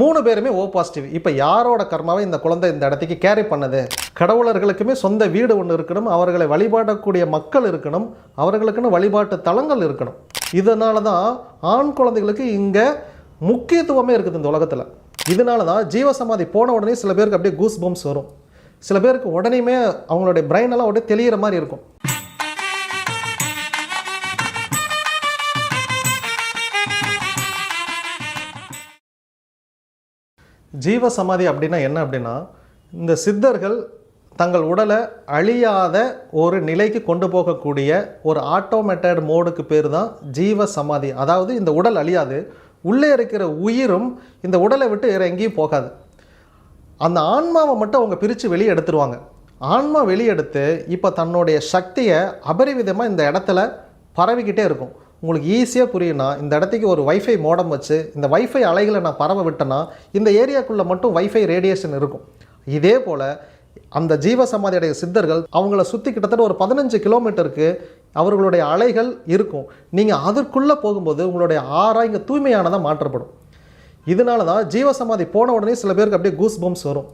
மூணு பேருமே O positive இப்போ யாரோட கர்மாவை இந்த குழந்தை இந்த இடத்துக்கு கேரி பண்ணுது? கடவுளர்களுக்குமே சொந்த வீடு ஒன்று இருக்கணும் அவர்களை வழிபாடக்கூடிய மக்கள் இருக்கணும் அவர்களுக்குன்னு வழிபாட்டு தலங்கள் இருக்கணும். இதனால தான் ஆண் குழந்தைகளுக்கு இங்கே முக்கியத்துவமே இருக்குது இந்த உலகத்தில். இதனால தான் ஜீவசமாதி போன உடனே சில பேருக்கு அப்படியே கூஸ் பம்ப்ஸ் வரும். சில பேருக்கு உடனேயுமே அவங்களுடைய பிரெயினெல்லாம் அப்படியே தெளிகிற மாதிரி இருக்கும். ஜீவ சமாதி அப்படின்னா என்ன அப்படின்னா இந்த சித்தர்கள் தங்கள் உடலை அழியாத ஒரு நிலைக்கு கொண்டு போகக்கூடிய ஒரு ஆட்டோமேட்டட் மோடுக்கு பேர் தான் ஜீவ சமாதி அதாவது இந்த உடல் அழியாது உள்ளே இருக்கிற உயிரும் இந்த உடலை விட்டு வேறு எங்கேயும் போகாது. அந்த ஆன்மாவை மட்டும் அவங்க பிரித்து வெளியே எடுத்துருவாங்க. ஆன்மா வெளியெடுத்து இப்போ தன்னுடைய சக்தியை அபரிவிதமாக இந்த இடத்துல பரவிக்கிட்டே இருக்கும். உங்களுக்கு ஈஸியாக புரியும்னா இந்த இடத்துக்கு ஒரு வைஃபை மோடம் வச்சு இந்த வைஃபை அலைகளை நான் பரவ விட்டேன்னா இந்த ஏரியாக்குள்ளே மட்டும் வைஃபை ரேடியேஷன் இருக்கும். இதே போல் அந்த ஜீவசமாதியுடைய சித்தர்கள் அவங்கள சுற்றி கிட்டத்தட்ட ஒரு பதினஞ்சு கிலோமீட்டருக்கு அவர்களுடைய அலைகள் இருக்கும். நீங்கள் அதற்குள்ளே போகும்போது உங்களுடைய ஆறாக இங்கே தூய்மையானதாக மாற்றப்படும். இதனால தான் ஜீவசமாதி போன உடனே சில பேருக்கு அப்படியே கூஸ் பம்ப்ஸ் வரும்.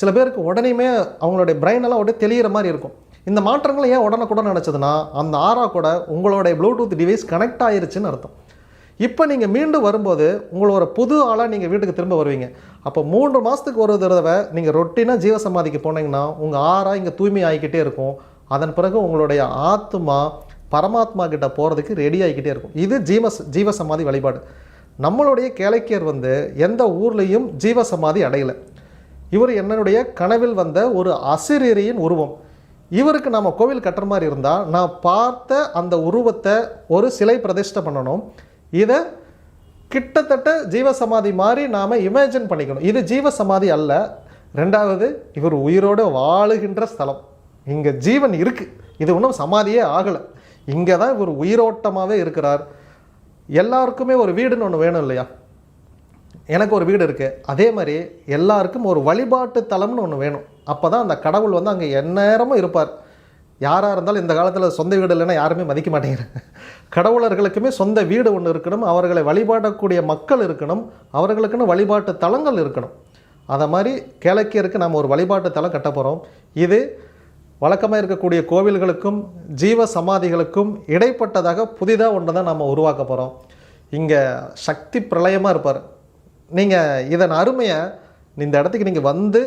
சில பேருக்கு உடனேயுமே அவங்களுடைய பிரெயினெல்லாம் உடனே அப்படியே தெளிகிற மாதிரி இருக்கும். இந்த மாற்றங்கள் ஏன் உடனுக்குடன் நினச்சதுன்னா அந்த ஆறா கூட உங்களுடைய ப்ளூடூத் டிவைஸ் கனெக்ட் ஆயிருச்சுன்னு அர்த்தம். இப்போ நீங்கள் மீண்டும் வரும்போது உங்களோட புது ஆளாக நீங்கள் வீட்டுக்கு திரும்ப வருவீங்க. அப்போ மூன்று மாதத்துக்கு ஒரு தடவை நீங்கள் ரொட்டினாக ஜீவசமாதிக்கு போனீங்கன்னா உங்கள் ஆறா இங்கே தூய்மை ஆகிக்கிட்டே இருக்கும். அதன் பிறகு உங்களுடைய ஆத்மா பரமாத்மா கிட்ட போகிறதுக்கு ரெடி ஆகிக்கிட்டே இருக்கும். இது ஜீவ ஜீவசமாதி வழிபாடு. நம்மளுடைய கேளைக்கியர் வந்து எந்த ஊர்லேயும் ஜீவசமாதி அடையலை. இவர் என்னுடைய கனவில் வந்த ஒரு அசிரியரியின் உருவம். இவருக்கு நம்ம கோவில் கட்டுற மாதிரி இருந்தால் நான் பார்த்த அந்த உருவத்தை ஒரு சிலை பிரதிஷ்டை பண்ணணும். இதை கிட்டத்தட்ட ஜீவசமாதி மாதிரி நாம் இமேஜின் பண்ணிக்கணும். இது ஜீவசமாதி அல்ல. ரெண்டாவது இவர் உயிரோடு வாழுகின்ற ஸ்தலம். இங்கே ஜீவன் இருக்குது இது ஒன்றும் சமாதியே ஆகலை. இங்கே தான் இவர் உயிரோட்டமாகவே இருக்கிறார். எல்லாருக்குமே ஒரு வீடுன்னு ஒன்று வேணும் இல்லையா? எனக்கு ஒரு வீடு இருக்குது அதே மாதிரி எல்லாருக்கும் ஒரு வழிபாட்டு தலம்னு ஒன்று வேணும். அப்போ தான் அந்த கடவுள் வந்து அங்கே எந்நேரமும் இருப்பார். யாராக இருந்தாலும் இந்த காலத்தில் சொந்த வீடு இல்லைன்னா யாருமே மதிக்க மாட்டேங்கிறாங்க கடவுளர்களுக்குமே சொந்த வீடு ஒன்று இருக்கணும். அவர்களை வழிபாடக்கூடிய மக்கள் இருக்கணும். அவர்களுக்குன்னு வழிபாட்டு தலங்கள் இருக்கணும். அதை மாதிரி கிழக்கியருக்கு நம்ம ஒரு வழிபாட்டு தலம் கட்ட போகிறோம் இது வழக்கமாக இருக்கக்கூடிய கோவில்களுக்கும் ஜீவ சமாதிகளுக்கும் இடைப்பட்டதாக புதிதாக ஒன்று தான் நம்ம உருவாக்க போகிறோம் இங்கே சக்தி பிரளயமாக இருப்பார். நீங்கள் இதன் அருமையை இந்த இடத்துக்கு நீங்கள் வந்து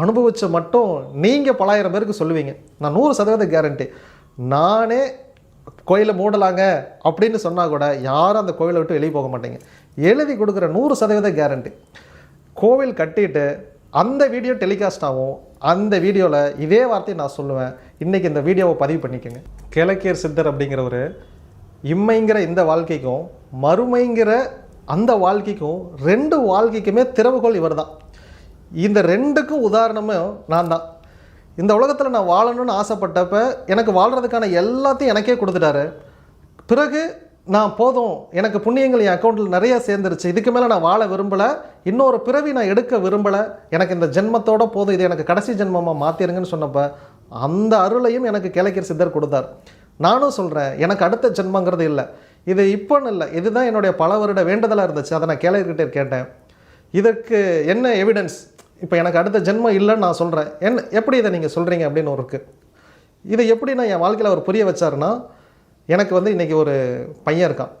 அனுபவித்த மட்டும் நீங்கள் பலாயிரம் பேருக்கு சொல்லுவீங்க. நான் நூறு சதவீத கேரண்டி நானே கோயிலை மூடலாங்க அப்படின்னு சொன்னால் கூட யாரும் அந்த கோயிலை விட்டு வெளியே போக மாட்டீங்க. எழுதி கொடுக்குற நூறு சதவீத கேரண்டி கோவில் கட்டிட்டு அந்த வீடியோ டெலிகாஸ்ட் ஆகும் அந்த வீடியோவில் இதே வார்த்தையை நான் சொல்லுவேன். இன்றைக்கி இந்த வீடியோவை பதிவு பண்ணிக்கோங்க. கிழக்கியர் சித்தர் அப்படிங்கிறவர் இம்மைங்கிற இந்த வாழ்க்கைக்கும் மறுமைங்கிற அந்த வாழ்க்கைக்கும் ரெண்டு வாழ்க்கைக்குமே திறவுகோல் இவர் தான் இந்த ரெண்டுக்கும் உதாரணமும் நான் தான் இந்த உலகத்தில் நான் வாழணும்னு ஆசைப்பட்டப்ப எனக்கு வாழ்கிறதுக்கான எல்லாத்தையும் எனக்கே கொடுத்துட்டாரு. பிறகு நான் போதும் எனக்கு புண்ணியங்கள் என் அக்கௌண்ட்டில் நிறைய சேர்ந்துருச்சு. இதுக்கு மேலே நான் வாழ விரும்பலை. இன்னொரு பிறவி நான் எடுக்க விரும்பலை. எனக்கு இந்த ஜென்மத்தோட போதும் இது எனக்கு கடைசி ஜென்மமாக மாற்றிருங்கன்னு சொன்னப்போ அந்த அருளையும் எனக்கு கிழக்கிற சித்தர் கொடுத்தார். நானும் சொல்கிறேன் எனக்கு அடுத்த ஜென்மங்கிறது இல்லை. இது இப்போன்னு இல்லை. இதுதான் என்னுடைய பல வருட வேண்டுதலாக இருந்துச்சு. அதை நான் கேளக்கிட்டே கேட்டேன். இதற்கு என்ன எவிடன்ஸ் இப்போ எனக்கு அடுத்த ஜென்மம் இல்லைன்னு நான் சொல்கிறேன் என்ன எப்படி இதை நீங்கள் சொல்கிறீங்க அப்படின்னு ஒரு இருக்குது இதை எப்படி நான் என் வாழ்க்கையில் அவர் புரிய வச்சாருன்னா எனக்கு வந்து இன்றைக்கி ஒரு பையன் இருக்கான்.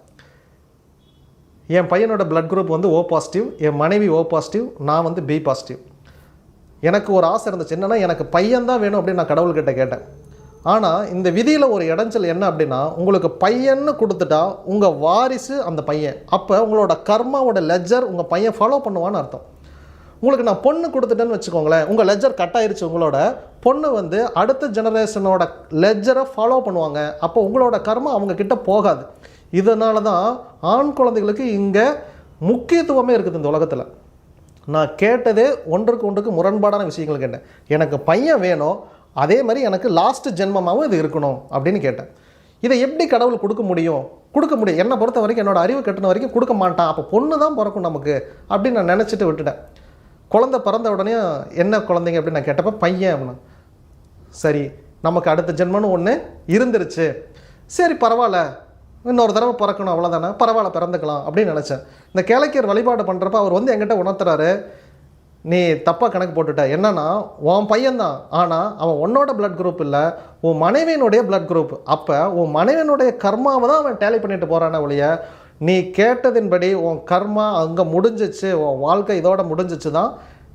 என் பையனோட பிளட் குரூப் வந்து ஓ பாசிட்டிவ் என் மனைவி ஓ பாசிட்டிவ் நான் வந்து பி பாசிட்டிவ் எனக்கு ஒரு ஆசை இருந்துச்சு. என்னென்னா எனக்கு பையன் தான் வேணும் அப்படின்னு நான் கடவுள்கிட்ட கேட்டேன். ஆனால் இந்த விதியில் ஒரு இடைஞ்சல் என்ன அப்படின்னா உங்களுக்கு பையன்னு கொடுத்துட்டா உங்கள் வாரிசு அந்த பையன். அப்போ உங்களோட கர்மாவோட லெஜர் உங்கள் பையன் ஃபாலோ பண்ணுவான்னு அர்த்தம். உங்களுக்கு நான் பொண்ணு கொடுத்துட்டேன்னு வச்சுக்கோங்களேன் உங்கள் லெஜர் கட் ஆயிடுச்சு உங்களோட பொண்ணு வந்து அடுத்த ஜெனரேஷனோட லெஜரை ஃபாலோ பண்ணுவாங்க. அப்போ உங்களோட கர்மம் அவங்கக்கிட்ட போகாது. இதனால தான் ஆண் குழந்தைகளுக்கு இங்கே முக்கியத்துவமே இருக்குது இந்த உலகத்தில். நான் கேட்டதே ஒன்றுக்கு ஒன்றுக்கு முரண்பாடான விஷயங்கள் கேட்டேன். எனக்கு பையன் வேணும் அதே மாதிரி எனக்கு லாஸ்ட் ஜென்மமாகவும் இது இருக்கணும் அப்படின்னு கேட்டேன். இதை எப்படி கடவுள் கொடுக்க முடியும்? கொடுக்க முடியும். என்னை பொறுத்த வரைக்கும் என்னோட அறிவு கட்டின வரைக்கும் கொடுக்க மாட்டான். அப்போ பொண்ணு தான் பிறக்கும் நமக்கு அப்படின்னு நான் நினச்சிட்டு விட்டுட்டேன். குழந்தை பிறந்த உடனே என்ன குழந்தைங்க அப்படின்னு நான் கேட்டப்ப பையன் அப்படின்னு சரி நமக்கு அடுத்த ஜென்மன்னு ஒன்று இருந்துருச்சு. சரி பரவாயில்ல. இன்னொரு தடவை பிறக்கணும் அவ்வளோதானே பரவாயில்ல பிறந்துக்கலாம் அப்படின்னு நினச்சேன். இந்த கேளைக்கியர் வழிபாடு பண்ணுறப்ப அவர் வந்து என்கிட்ட உணர்த்துறாரு. நீ தப்பாக கணக்கு போட்டுட்ட. என்னன்னா உன் பையன்தான். ஆனால் அவன் உன்னோட பிளட் குரூப் இல்லை உன் மனைவியினுடைய பிளட் குரூப் அப்போ உன் மனைவியினுடைய கர்மாவை தான் அவன் டேலி பண்ணிட்டு போகிறான ஒழிய நீ கேட்டதின்படி உன் கர்மா அங்கே முடிஞ்சிச்சு உன் வாழ்க்கை இதோட முடிஞ்சிச்சு தான்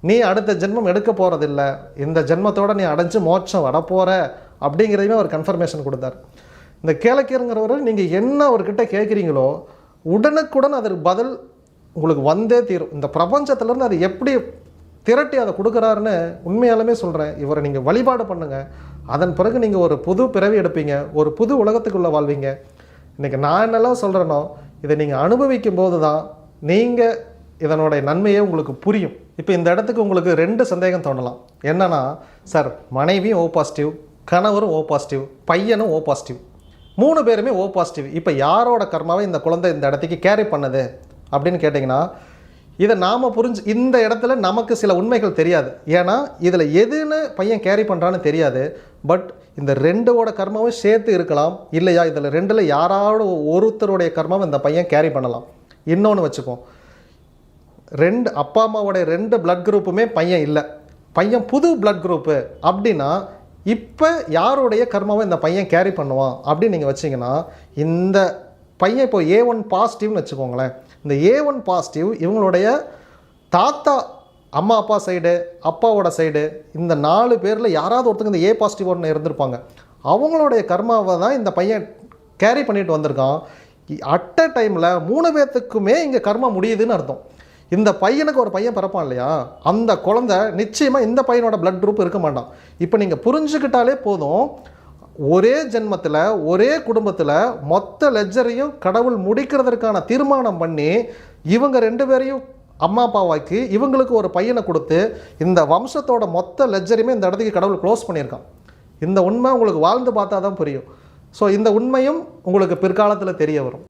நீ அடுத்த ஜென்மம் எடுக்க போகிறதில்ல இந்த ஜென்மத்தோட நீ அடைஞ்சு மோட்சம் வரப்போகிற அப்படிங்கிறதையுமே அவர் கன்ஃபர்மேஷன் கொடுத்தார். இந்த கேளக்கியருங்கிறவர் நீங்கள் என்ன அவர்கிட்ட கேட்குறீங்களோ உடனுக்குடன் அதற்கு பதில் உங்களுக்கு வந்தே தீரும். இந்த பிரபஞ்சத்துலேருந்து அது எப்படி திரட்டி அதை கொடுக்குறாருன்னு உண்மையாலுமே சொல்கிறேன் இவரை நீங்கள் வழிபாடு பண்ணுங்கள் அதன் பிறகு நீங்கள் ஒரு புது பிறவி எடுப்பீங்க. ஒரு புது உலகத்துக்குள்ளே வாழ்வீங்க. இன்றைக்கி நான் என்னெல்லாம் சொல்கிறேனோ இதை நீங்கள் அனுபவிக்கும் போது தான் நீங்கள் இதனுடைய நன்மையே உங்களுக்கு புரியும். இப்போ இந்த இடத்துக்கு உங்களுக்கு ரெண்டு சந்தேகம் தோணலாம். என்னன்னா சார் மனைவியும் ஓ பாசிட்டிவ் கணவரும் ஓ பாசிட்டிவ் பையனும் ஓ பாசிட்டிவ் மூணு பேருமே ஓ பாசிட்டிவ் இப்போ யாரோட கர்மாவை இந்த குழந்தை இந்த இடத்துக்கு கேரி பண்ணுது? அப்படின்னு கேட்டிங்கன்னா இதை நாம் புரிஞ்சு இந்த இடத்துல நமக்கு சில உண்மைகள் தெரியாது. ஏன்னா இதில் எதுன்னு பையன் கேரி பண்ணுறான்னு தெரியாது. பட் இந்த ரெண்டோட கர்மாவும் சேர்த்து இருக்கலாம். இல்லையா இதில் ரெண்டில் யாராவது ஒருத்தருடைய கர்மாவும் இந்த பையன் கேரி பண்ணலாம். இன்னொன்று வச்சுப்போம். ரெண்டு அப்பா அம்மாவோடைய ரெண்டு பிளட் குரூப்புமே பையன் இல்லை. பையன் புது பிளட் குரூப்பு அப்படின்னா இப்போ யாருடைய கர்மாவை இந்த பையன் கேரி பண்ணுவான் அப்படின்னு நீங்கள் வச்சீங்கன்னா இந்த பையன் இப்போ ஏ ஒன் பாசிட்டிவ்னு வச்சுக்கோங்களேன். இந்த ஏ ஒன் பாசிட்டிவ் இவங்களுடைய தாத்தா அம்மா அப்பா சைடு அப்பாவோட சைடு இந்த நாலு பேரில் யாராவது ஒருத்தங்க இந்த ஏ பாசிட்டிவ் ஒன்று இருந்திருப்பாங்க. அவங்களுடைய கர்மாவை தான் இந்த பையன் கேரி பண்ணிட்டு வந்திருக்கான். அட் அ டைமில் மூணு பேர்த்துக்குமே இங்கே கர்மா முடியுதுன்னு அர்த்தம். இந்த பையனுக்கு ஒரு பையன் பிறப்பான் இல்லையா? அந்த குழந்தை நிச்சயமாக இந்த பையனோட பிளட் குரூப் இருக்க மாட்டான். இப்போ நீங்கள் புரிஞ்சுக்கிட்டாலே போதும். ஒரே ஜென்மத்தில் ஒரே குடும்பத்தில் மொத்த லெஜரையும் கடவுள் முடிக்கிறதற்கான தீர்மானம் பண்ணி இவங்க ரெண்டு பேரையும் அம்மா அப்பாவாக்கி இவங்களுக்கு ஒரு பையனை கொடுத்து இந்த வம்சத்தோட மொத்த லெஜரையுமே இந்த இடத்துக்கு கடவுள் க்ளோஸ் பண்ணியிருக்கான். இந்த உண்மை உங்களுக்கு வாழ்ந்து பார்த்தா தான் புரியும். ஸோ இந்த உண்மையும் உங்களுக்கு பிற்காலத்தில் தெரிய வரும்.